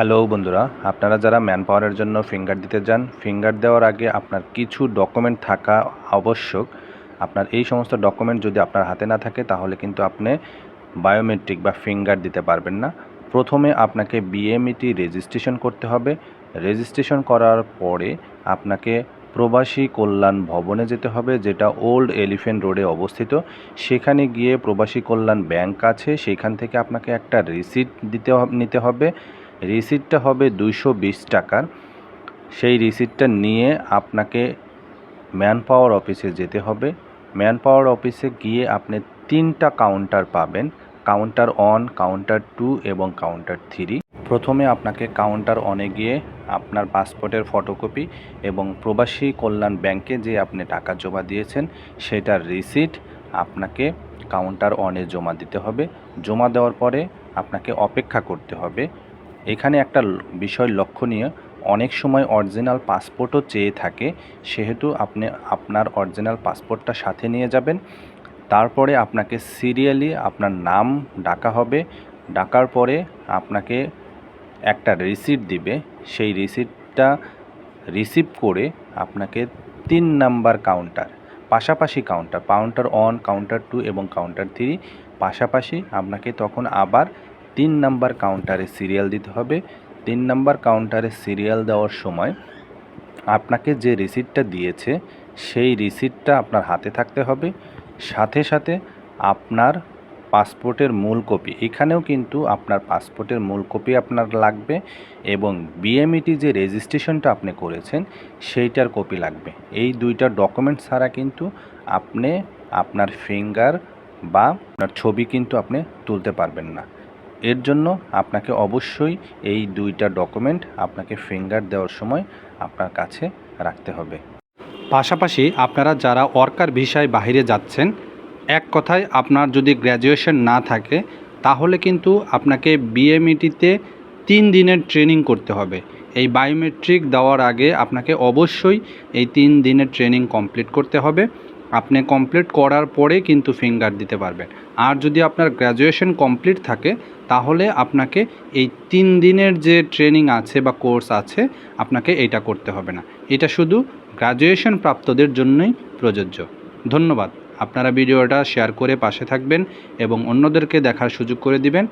Hello বন্ধুরা, আপনারা যারা ম্যান পাওয়ারের জন্য ফিঙ্গার দিতে যান ফিঙ্গার দেওয়ার আগে আপনার কিছু ডকুমেন্ট থাকা আবশ্যক। আপনার এই সমস্ত ডকুমেন্ট যদি আপনার হাতে না থাকে, তাহলে কিন্তু আপনি বায়োমেট্রিক বা ফিঙ্গার দিতে পারবেন না। প্রথমে আপনাকে বিএমইটি রেজিস্ট্রেশন করতে হবে। রেজিস্ট্রেশন করার পরে আপনাকে প্রবাসী কল্যাণ ভবনে যেতে হবে, যেটা ওল্ড এলিফেন্ট রোডে অবস্থিত। সেখানে গিয়ে প্রবাসী কল্যাণ ব্যাংক আছে, সেখান থেকে আপনাকে একটা রিসিট দিতে নিতে হবে। রিসিটটা হবে দুইশো বিশ টাকার। সেই রিসিটটা নিয়ে আপনাকে ম্যান পাওয়ার অফিসে যেতে হবে। ম্যান পাওয়ার অফিসে গিয়ে আপনি তিনটা কাউন্টার পাবেন, কাউন্টার অন কাউন্টার টু এবং কাউন্টার থ্রি। প্রথমে আপনাকে কাউন্টার অনে গিয়ে আপনার পাসপোর্টের ফটোকপি এবং প্রবাসী কল্যাণ ব্যাংকে যে আপনি টাকা জমা দিয়েছেন, সেটার রিসিট আপনাকে কাউন্টার অনে জমা দিতে হবে। জমা দেওয়ার পরে আপনাকে অপেক্ষা করতে হবে। এখানে একটা বিষয় লক্ষণীয়। অনেক সময় অরিজিনাল পাসপোর্টও চেয়ে থাকে। সেহেতু আপনি, আপনার অরিজিনাল পাসপোর্টটা সাথে নিয়ে যাবেন। তারপরে আপনাকে সিরিয়ালি আপনার নাম ডাকা হবে। ডাকার পরে আপনাকে একটা রিসিপ্ট দিবে। সেই রিসিটটা রিসিভ করে আপনাকে তিন নাম্বার কাউন্টার, পাশাপাশি counter counter one counter two এবং কাউন্টার থ্রি, পাশাপাশি আপনাকে তখন আবার তিন নাম্বার কাউন্টারে সিরিয়াল দিতে হবে। তিন নাম্বার কাউন্টারে সিরিয়াল দেওয়ার সময় আপনাকে যে রিসিটটা দিয়েছে, সেই রিসিটটা আপনার হাতে থাকতে হবে। সাথে সাথে আপনার পাসপোর্টের মূল কপি, এখানেও কিন্তু আপনার পাসপোর্টের মূল কপি আপনার লাগবে এবং বিএমইটি যে রেজিস্ট্রেশনটা আপনি করেছেন, সেইটার কপি লাগবে। এই দুইটা ডকুমেন্ট ছাড়া কিন্তু আপনি আপনার ফিঙ্গার বা আপনার ছবি কিন্তু আপনি তুলতে পারবেন না। এর জন্য আপনাকে অবশ্যই এই দুইটা ডকুমেন্ট আপনাকে ফিঙ্গার দেওয়ার সময় আপনার কাছে রাখতে হবে। পাশাপাশি আপনারা যারা ওয়ার্কার ভিসায় বাইরে যাচ্ছেন, এক কথায় আপনার যদি গ্র্যাজুয়েশন না থাকে, তাহলে কিন্তু আপনাকে বিএমইটিতে তিন দিনের ট্রেনিং করতে হবে। এই বায়োমেট্রিক দেওয়ার আগে আপনাকে অবশ্যই এই তিন দিনের ট্রেনিং কমপ্লিট করতে হবে। আপনি কমপ্লিট করার পরে কিন্তু ফিঙ্গার দিতে পারবেন। আর যদি আপনার গ্র্যাজুয়েশন কমপ্লিট থাকে, তাহলে আপনাকে এই তিন দিনের যে ট্রেনিং আছে বা কোর্স আছে, আপনাকে এটা করতে হবে না। এটা শুধু গ্র্যাজুয়েশন প্রাপ্তদের জন্যই প্রযোজ্য। ধন্যবাদ। আপনারা ভিডিওটা শেয়ার করে পাশে থাকবেন এবং অন্যদেরকে দেখার সুযোগ করে দিবেন।